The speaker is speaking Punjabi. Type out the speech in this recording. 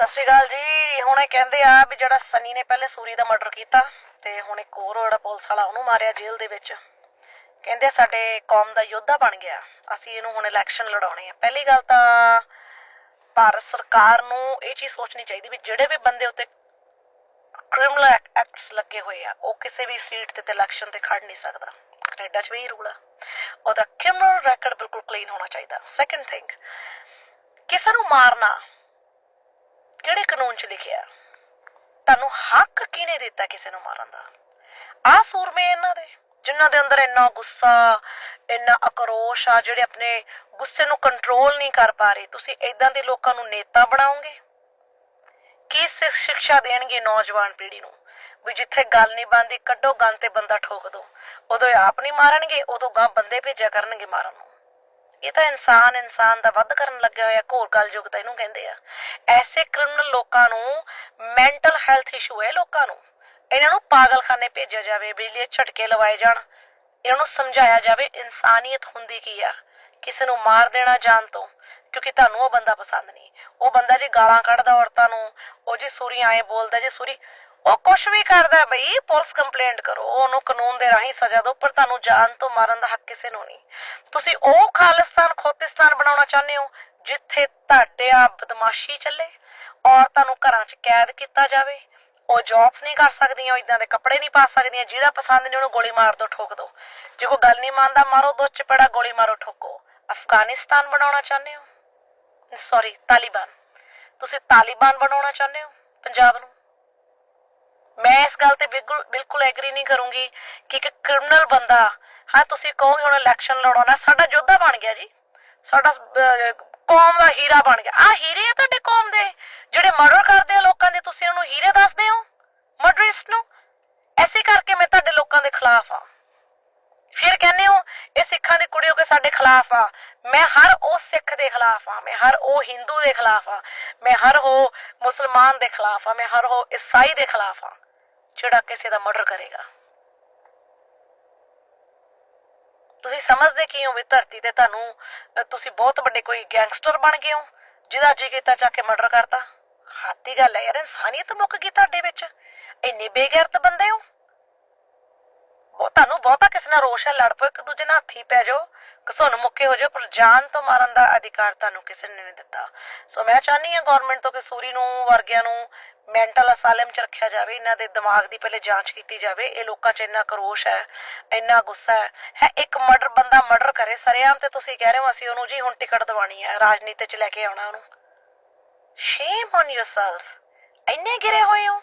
ਸਤਿ ਸ਼੍ਰੀ ਅਕਾਲ ਜੀ। ਹੁਣ ਕਹਿੰਦੇ ਆ ਵੀ ਜਿਹੜਾ ਸਨੀ ਨੇ ਪਹਿਲੇ ਸੂਰੀ ਦਾ ਮਰਡਰ ਕੀਤਾ ਤੇ ਹੁਣ ਇੱਕ ਹੋਰ ਜਿਹੜਾ ਪੁਲਿਸ ਵਾਲਾ ਉਹਨੂੰ ਮਾਰਿਆ ਜੇਲ੍ਹ ਦੇ ਵਿੱਚ। ਕਹਿੰਦੇ ਸਾਡੇ ਕੌਮ ਦਾ ਯੋਧਾ ਬਣ ਗਿਆ। ਅਸੀਂ ਇਹਨੂੰ ਹੁਣ ਇਲੈਕਸ਼ਨ ਲੜਾਉਣੇ ਆ। ਪਹਿਲੀ ਗੱਲ ਤਾਂ ਭਾਰਤ ਸਰਕਾਰ ਨੂੰ ਇਹ ਚੀਜ਼ ਸੋਚਣੀ ਚਾਹੀਦੀ ਵੀ ਜਿਹੜੇ ਵੀ ਬੰਦੇ ਉੱਤੇ ਕ੍ਰਿਮੀਨਲ ਐਕਟਸ ਲੱਗੇ ਹੋਏ ਆ, ਉਹ ਕਿਸੇ ਵੀ ਸੀਟ ਤੇ ਤੇ ਇਲੈਕਸ਼ਨ ਤੇ ਖੜ ਨਹੀਂ ਸਕਦਾ। ਕੈਨੇਡਾ 'ਚ ਵੀ ਰੂਲ ਆ। ਉਹਦਾ ਕ੍ਰਿਮੀਨਲ ਰੈਕੋਰਡ ਬਿਲਕੁਲ ਕਲੀਨ ਹੋਣਾ ਚਾਹੀਦਾ। ਸੈਕੰਡ ਥਿੰਗ ਕਿਸੇ ਨੂੰ ਮਾਰਨਾ ਕਿਹੜੇ ਕਾਨੂੰਨ 'ਚ ਲਿਖਿਆ ਤੁਹਾਨੂੰ ਹੱਕ ਕਿਹਨੇ ਦਿੱਤਾ ਕਿਸੇ ਨੂੰ ਮਾਰਨ ਦਾ? ਆਹ ਸੂਰਮੇ ਇਹਨਾਂ ਦੇ, ਜਿਨ੍ਹਾਂ ਦੇ ਅੰਦਰ ਇੰਨਾ ਗੁੱਸਾ, ਇੰਨਾ ਆਕਰੋਸ਼ ਆ, ਜਿਹੜੇ ਆਪਣੇ ਗੁੱਸੇ ਨੂੰ ਕੰਟਰੋਲ ਨਹੀਂ ਕਰ ਪਾ ਰਹੇ। ਤੁਸੀਂ ਇਦਾਂ ਦੇ ਲੋਕਾਂ ਨੂੰ ਨੇਤਾ ਬਣਾਓਗੇ? ਕੀ ਸਿ- ਸਿੱਖਿਆ ਦੇਣਗੇ ਨੌਜਵਾਨ ਪੀੜ੍ਹੀ ਨੂੰ? ਵੀ ਜਿੱਥੇ ਗੱਲ ਨਹੀਂ ਬੰਦੀ ਕੱਢੋ ਗੰਦ ਤੇ ਬੰਦਾ ਠੋਕ ਦੋ। ਉਦੋਂ ਆਪ ਨਹੀਂ ਮਾਰਨਗੇ, ਉਦੋਂ ਗਾਂ ਬੰਦੇ ਭੇਜਿਆ ਕਰਨਗੇ ਮਾਰਨ ਨੂੰ। ਇਹ ਤਾਂ ਇਨਸਾਨ ਇਨਸਾਨ ਦਾ ਵੱਧ ਕਰਨ ਲੱਗਿਆ ਹੋਇਆ, ਘੋਰ ਕਲਯੁਗ ਤਾਂ ਇਹਨੂੰ ਕਹਿੰਦੇ ਆ। ਐਸੇ ਕ੍ਰਿਮੀਨਲ ਲੋਕਾਂ ਨੂੰ ਮੈਂਟਲ ਹੈਲਥ ਇਸ਼ੂ ਹੈ ਲੋਕਾਂ ਨੂੰ। ਇਹਨਾਂ ਨੂੰ ਪਾਗਲਖਾਨੇ ਭੇਜਿਆ ਜਾਵੇ ਬਿਜਲੀ ਝਟਕੇ ਲਵਾਏ ਜਾਣ। ਇਹਨਾਂ ਨੂੰ ਸਮਝਾਇਆ ਜਾਵੇ ਇਨਸਾਨੀਅਤ ਹੁੰਦੀ ਕੀ ਆ, ਕਿਸੇ ਨੂੰ ਮਾਰ ਦੇਣਾ ਜਾਣ ਤੋਂ, ਕਿਉਂਕਿ ਤੁਹਾਨੂੰ ਉਹ ਬੰਦਾ ਪਸੰਦ ਨਹੀਂ। ਉਹ ਬੰਦਾ ਜੇ ਗਾਲਾਂ ਕੱਢਦਾ ਔਰਤਾਂ ਨੂੰ, ਉਹ ਜੇ ਸੂਰੀ ਆਏ ਬੋਲਦਾ, ਜੇ ਸੂਰੀ ਉਹ ਕੁਛ ਵੀ ਕਰਦਾ ਬਈ, ਪੁਲਿਸ ਕੰਪਲੇਂਟ ਕਰੋ, ਉਹਨੂੰ ਕਾਨੂੰਨ ਦੇ ਰਾਹੀਂ ਸਜ਼ਾ ਦਿਓ, ਪਰ ਤੁਹਾਨੂੰ ਜਾਨ ਤੋਂ ਮਾਰਨ ਦਾ ਹੱਕ ਕਿਸੇ ਨੂੰ ਨਹੀਂ। ਤੁਸੀਂ ਉਹ ਖਾਲਿਸਤਾਨ, ਖੋਤਿਸਤਾਨ ਬਣਾਉਣਾ ਚਾਹੁੰਦੇ ਹੋ, ਜਿੱਥੇ ਤੁਹਾਡੇ ਆ ਬਦਮਾਸ਼ੀ ਚੱਲੇ ਔਰਤਾਂ ਨੂੰ ਘਰਾਂ 'ਚ ਕੈਦ ਕੀਤਾ ਜਾਵੇ। ਉਹ ਜੌਬਸ ਨਹੀਂ ਕਰ ਸਕਦੀਆਂ, ਉਹ ਇਦਾਂ ਦੇ ਕੱਪੜੇ ਨਹੀਂ ਪਾ ਸਕਦੀਆਂ, ਜਿਹਦਾ ਪਸੰਦ ਨਹੀਂ, ਉਹਨੂੰ ਗੋਲੀ ਮਾਰ ਦੋ, ਠੋਕ ਦੋ। ਜੇ ਕੋਈ ਗੱਲ ਨਹੀਂ ਮੰਨਦਾ, ਮਾਰੋ ਦੋ ਚਪੜਾ ਗੋਲੀ ਮਾਰੋ, ਠੋਕੋ। ਅਫਗਾਨਿਸਤਾਨ ਬਣਾਉਣਾ ਚਾਹੁੰਦੇ ਹੋ? ਸੌਰੀ ਤਾਲਿਬਾਨ। ਤੁਸੀਂ ਤਾਲਿਬਾਨ ਬਣਾਉਣਾ ਚਾਹੁੰਦੇ ਹੋ? ਪੰਜਾਬ ਨੂੰ? ਮੈਂ ਇਸ ਗੱਲ ਤੇ ਬਿਲਕੁਲ ਬਿਲਕੁਲ ਐਗਰੀ ਨਹੀਂ ਕਰੂੰਗੀ ਕਿ ਇੱਕ ਕ੍ਰਿਮੀਨਲ ਬੰਦਾ, ਹਾਂ, ਤੁਸੀਂ ਕਹੋਗੇ ਹੁਣ ਇਲੈਕਸ਼ਨ ਲੜਾਉਣਾ ਸਾਡਾ ਯੋਧਾ ਬਣ ਗਿਆ ਜੀ। ਸਾਡਾ ਕੌਮ ਦਾ ਹੀਰਾ ਬਣ ਗਿਆ। ਆ ਹੀਰੇ ਆ ਤੁਹਾਡੇ ਕੌਮ ਦੇ, ਜਿਹੜੇ ਮਰਡਰ ਕਰਦੇ ਆ ਲੋਕਾਂ ਦੇ, ਤੁਸੀਂ ਉਹਨੂੰ ਹੀਰੇ ਦੱਸਦੇ ਹੋ? ਮਰਡਰਿਸਟ ਨੂੰ? ਐਸੇ ਕਰਕੇ ਮੈਂ ਤੁਹਾਡੇ ਲੋਕਾਂ ਦੇ ਖਿਲਾਫ ਆ ਫਿਰ ਕਹਿੰਦੇ ਹੋ, ਇਹ ਸਿੱਖਾਂ ਦੀ ਕੁੜੀ ਹੋ ਕੇ ਸਾਡੇ ਖਿਲਾਫ ਆ। ਮੈਂ ਹਰ ਉਹ ਸਿੱਖ ਦੇ ਖਿਲਾਫ ਆ ਮੈਂ ਹਰ ਉਹ ਹਿੰਦੂ ਦੇ ਖਿਲਾਫ ਆ ਮੈਂ ਹਰ ਉਹ ਮੁਸਲਮਾਨ ਦੇ ਖਿਲਾਫ ਆ ਮੈਂ ਹਰ ਉਹ ਈਸਾਈ ਦੇ ਖਿਲਾਫ ਆ ਜਿਹੜਾ ਕਿਸੇ ਦਾ ਮਰਡਰ ਕਰੇਗਾ। ਤੁਸੀਂ ਸਮਝਦੇ ਕੀ ਹੋ ਵੀ ਧਰਤੀ ਤੇ ਤੁਹਾਨੂੰ ਤੁਸੀਂ ਬਹੁਤ ਵੱਡੇ ਕੋਈ ਗੈਂਗਸਟਰ ਬਣ ਗਏ ਹੋ, ਜਿਹਦਾ ਜੀ ਕੀਤਾ ਚੱਕ ਕੇ ਮਰਡਰ ਕਰਤਾ? ਹਾਤੀ ਗੱਲ ਹੈ ਯਾਰ, ਇਨਸਾਨੀਅਤ ਮੁੱਕ ਗਈ ਤੁਹਾਡੇ ਵਿੱਚ। ਇੰਨੇ ਬੇਗੈਰਤ ਬੰਦੇ ਹੋ ਬਹੁਤ ਤੁਹਾਨੂੰ ਬਹੁਤਾ ਕਿਸੇ ਨਾਲ ਰੋਸ਼ ਹੈ ਲੜ ਪਓ, ਇੱਕ ਦੂਜੇ ਨਾਲ ਹੱਥੀ ਪੈ ਜਾਓ। ਘਸੁੰਨ ਮੁੱਕੇ ਹੋ ਜਾਓ, ਪਰ ਜਾਨ ਤੋਂ ਮਾਰਨ ਦਾ ਅਧਿਕਾਰ ਤੁਹਾਨੂੰ ਕਿਸੇ ਨੇ ਨਹੀਂ ਦਿੱਤਾ। ਸੋ ਮੈਂ ਚਾਹਨੀ ਹਾਂ ਗਵਰਨਮੈਂਟ ਤੋਂ ਕਿ ਸੂਰੀ ਨੂੰ, ਵਰਗਿਆਂ ਨੂੰ ਮੈਂਟਲ ਅਸਾਲਮ ਚ ਰੱਖਿਆ ਜਾਵੇ, ਇਹਨਾਂ ਦੇ ਦਿਮਾਗ ਦੀ ਪਹਿਲੇ ਜਾਂਚ ਕੀਤੀ ਜਾਵੇ। ਇਹ ਲੋਕਾਂ 'ਚ ਇੰਨਾ ਕਰੋਸ਼ ਹੈ, ਇੰਨਾ ਗੁੱਸਾ ਹੈ। ਹੈ, ਇੱਕ ਮਰਡਰ ਬੰਦਾ ਮਰਡਰ ਕਰੇ, ਸਰੇਆਮ ਤੇ ਤੁਸੀਂ ਕਹਿ ਰਹੇ ਹੋ ਅਸੀਂ ਉਹਨੂੰ ਜੀ ਹੁਣ ਟਿਕਟ ਦਿਵਾਣੀ ਹੈ, ਰਾਜਨੀਤੀ 'ਚ ਲੈ ਕੇ ਆਉਣਾ ਉਹਨੂੰ। ਸ਼ੇਮ ਔਨ ਯੋਰਸੈਲਫ ਇੰਨੇ ਗਿਰੇ ਹੋਏ ਹੋ।